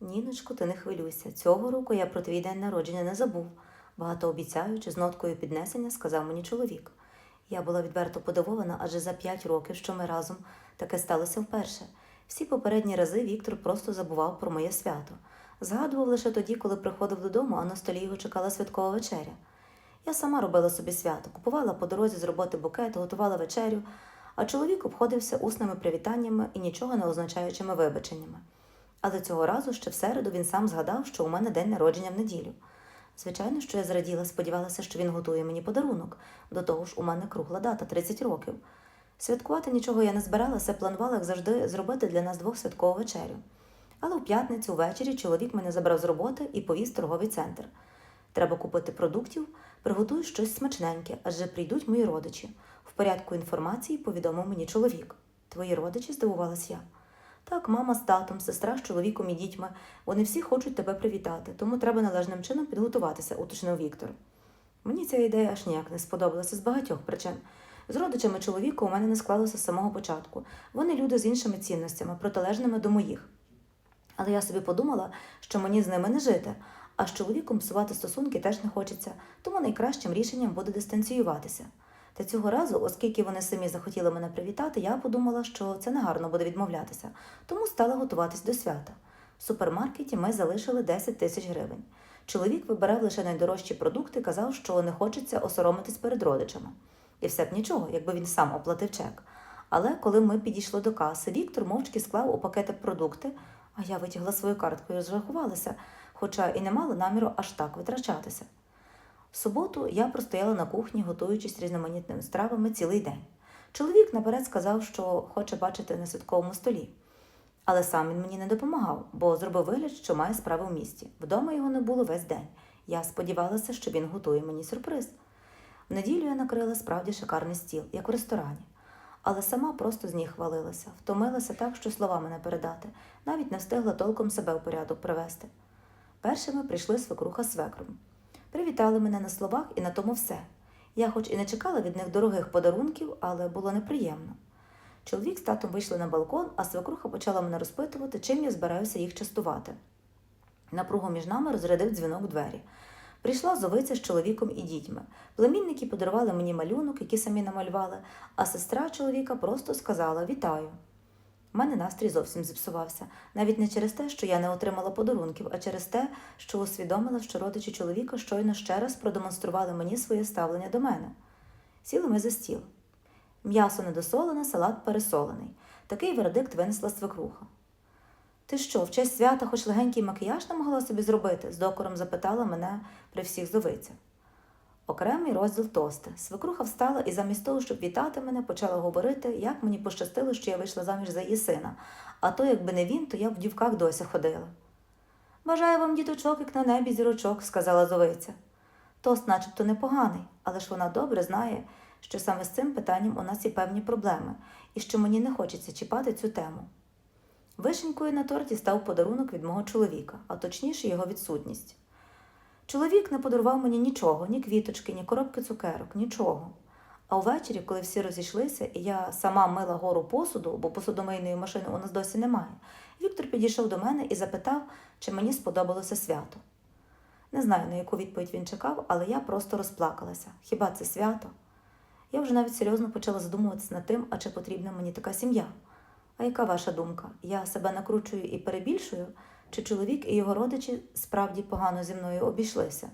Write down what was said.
Ніночко, ти не хвилюйся. Цього року я про твій день народження не забув. Багатообіцяючи, з ноткою піднесення сказав мені чоловік. Я була відверто подивована, адже за п'ять років, що ми разом, таке сталося вперше. Всі попередні рази Віктор просто забував про моє свято. Згадував лише тоді, коли приходив додому, а на столі його чекала святкова вечеря. Я сама робила собі свято, купувала по дорозі з роботи букет, готувала вечерю, а чоловік обходився усними привітаннями і нічого не означаючими вибаченнями. Але цього разу ще в середу він сам згадав, що у мене день народження в неділю. Звичайно, що я зраділа, сподівалася, що він готує мені подарунок. До того ж, у мене кругла дата 30 років. Святкувати нічого я не збиралася, планувала, як завжди, зробити для нас двох святкову вечерю. Але в п'ятницю ввечері чоловік мене забрав з роботи і повіз в торговий центр. Треба купити продуктів, приготую щось смачненьке, адже прийдуть мої родичі. В порядку інформації повідомив мені чоловік. Твої родичі, здивувалась я. Так, мама з татом, сестра з чоловіком і дітьми. Вони всі хочуть тебе привітати, тому треба належним чином підготуватися, уточнив Віктор. Мені ця ідея аж ніяк не сподобалася з багатьох причин. З родичами чоловіка у мене не склалося з самого початку. Вони люди з іншими цінностями, протилежними до моїх. Але я собі подумала, що мені з ними не жити, а з чоловіком псувати стосунки теж не хочеться, тому найкращим рішенням буде дистанціюватися. Та цього разу, оскільки вони самі захотіли мене привітати, я подумала, що це негарно буде відмовлятися, тому стала готуватись до свята. В супермаркеті ми залишили 10 тисяч гривень. Чоловік вибирав лише найдорожчі продукти, казав, що не хочеться осоромитись перед родичами. І все б нічого, якби він сам оплатив чек. Але коли ми підійшли до каси, Віктор мовчки склав у пакетик продукти, а я витягла свою картку і розрахувалася, хоча і не мала наміру аж так витрачатися. Суботу я простояла на кухні, готуючись різноманітними стравами цілий день. Чоловік наперед сказав, що хоче бачити на святковому столі. Але сам він мені не допомагав, бо зробив вигляд, що має справи в місті. Вдома його не було весь день. Я сподівалася, що він готує мені сюрприз. В неділю я накрила справді шикарний стіл, як в ресторані. Але сама просто з ніг хвалилася, втомилася так, що словами не передати, навіть не встигла толком себе в порядок привести. Першими прийшли свекруха свекром. Привітали мене на словах і на тому все. Я хоч і не чекала від них дорогих подарунків, але було неприємно. Чоловік з татом вийшли на балкон, а свекруха почала мене розпитувати, чим я збираюся їх частувати. Напругу між нами розрядив дзвінок у двері. Прийшла зовиця з чоловіком і дітьми. Племінники подарували мені малюнок, який самі намалювали, а сестра чоловіка просто сказала Вітаю. У мене настрій зовсім зіпсувався, навіть не через те, що я не отримала подарунків, а через те, що усвідомила, що родичі чоловіка щойно ще раз продемонстрували мені своє ставлення до мене. Сіли ми за стіл. М'ясо недосолене, салат пересолений. Такий вердикт винесла свекруха. Ти що, в честь свята хоч легенький макіяж не могла собі зробити? з докором запитала мене при всіх зовицях. Окремий розділ тости. Свекруха встала і замість того, щоб вітати мене, почала говорити, як мені пощастило, що я вийшла заміж за її сина, а то, якби не він, то я в дівках досі ходила. Бажаю вам, діточок, як на небі зірочок, сказала зовиця. Тост начебто непоганий, але ж вона добре знає, що саме з цим питанням у нас є певні проблеми, і що мені не хочеться чіпати цю тему. Вишенькою на торті став подарунок від мого чоловіка, а точніше його відсутність. Чоловік не подарував мені нічого, ні квіточки, ні коробки цукерок, нічого. А увечері, коли всі розійшлися, і я сама мила гору посуду, бо посудомийної машини у нас досі немає, Віктор підійшов до мене і запитав, чи мені сподобалося свято. Не знаю, на яку відповідь він чекав, але я просто розплакалася. Хіба це свято? Я вже навіть серйозно почала задумуватися над тим, а чи потрібна мені така сім'я. А яка ваша думка? Я себе накручую і перебільшую? Чи чоловік і його родичі справді погано зі мною обійшлися?